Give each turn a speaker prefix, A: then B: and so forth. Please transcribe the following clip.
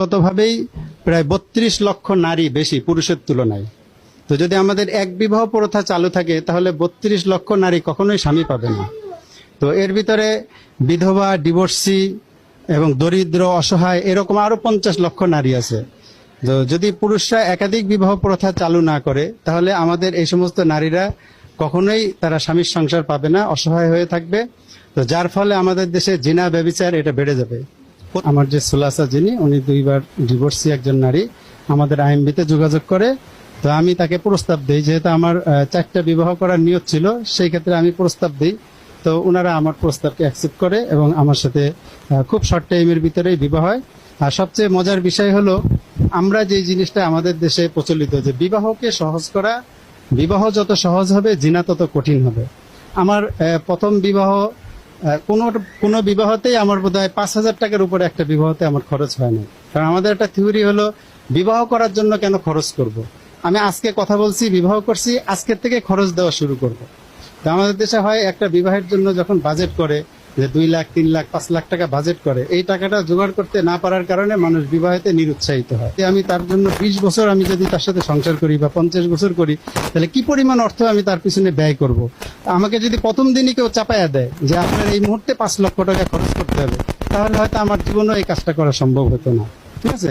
A: গতভাবেই প্রায় বত্রিশ লক্ষ নারী বেশি পুরুষের তুলনায়। তো যদি আমাদের এক বিবাহ প্রথা চালু থাকে, তাহলে বত্রিশ লক্ষ নারী কখনোই স্বামী পাবে না। তো এর ভিতরে বিধবা, ডিভোর্সি এবং দরিদ্র, অসহায় এরকম আরও পঞ্চাশ লক্ষ নারী আছে। তো যদি পুরুষরা একাধিক বিবাহ প্রথা চালু না করে, তাহলে আমাদের এই সমস্ত নারীরা কখনোই তারা স্বামীর সংসার পাবে না, অসহায় হয়ে থাকবে। তো যার ফলে আমাদের দেশে জিনা, ব্যবিচার এটা বেড়ে যাবে। আমার যে সুলাসা যিনি, উনি দুইবার ডিভোর্সি একজন নারী, আমাদের আইএমবিতে যোগাযোগ করে। তো আমি তাকে প্রস্তাব দিই, যেহেতু আমার চারটা বিবাহ করার নিয়ত ছিল, সেই ক্ষেত্রে আমি প্রস্তাব দিই। তো ওনারা আমার প্রস্তাবকে অ্যাকসেপ্ট করে এবং আমার সাথে খুব শর্ট টাইমের ভিতরেই বিবাহ হয়। আর সবচেয়ে মজার বিষয় হলো, আমরা যে জিনিসটা আমাদের দেশে প্রচলিত, যে বিবাহকে সহজ করা, বিবাহ যত সহজ হবে, জিনা তত কঠিন হবে। আমার প্রথম বিবাহ কোনো কোনো বিবাহতেই আমার বোধ হয় পাঁচ হাজার টাকার উপরে একটা বিবাহতে আমার খরচ হয় না কারণ আমাদের একটা থিওরি হলো, বিবাহ করার জন্য কেন খরচ করব। আমি আজকে কথা বলছি, বিবাহ করছি, আজকের থেকে খরচ দেওয়া শুরু করব। আমাদের দেশে হয় একটা বিবাহের জন্য যখন বাজেট করে যে দুই লাখ, তিন লাখ, পাঁচ লাখ টাকা বাজেট করে। এই টাকাটা জোগাড় করতে না পারার কারণে মানুষ বিবাহেতে নিরুৎসাহিত হয়। আমি তার জন্য বিশ বছর আমি যদি তার সাথে সংসার করি বা পঞ্চাশ বছর করি, তাহলে কি পরিমাণ অর্থ আমি তার পিছনে ব্যয় করব। আমাকে যদি প্রথম দিনই কেউ চাপায়া দেয় যে আপনার এই মুহূর্তে পাঁচ লক্ষ টাকা খরচ করতে হবে, তাহলে হয়তো আমার জীবনেও এই কাজটা করা সম্ভব হতো না। ঠিক আছে?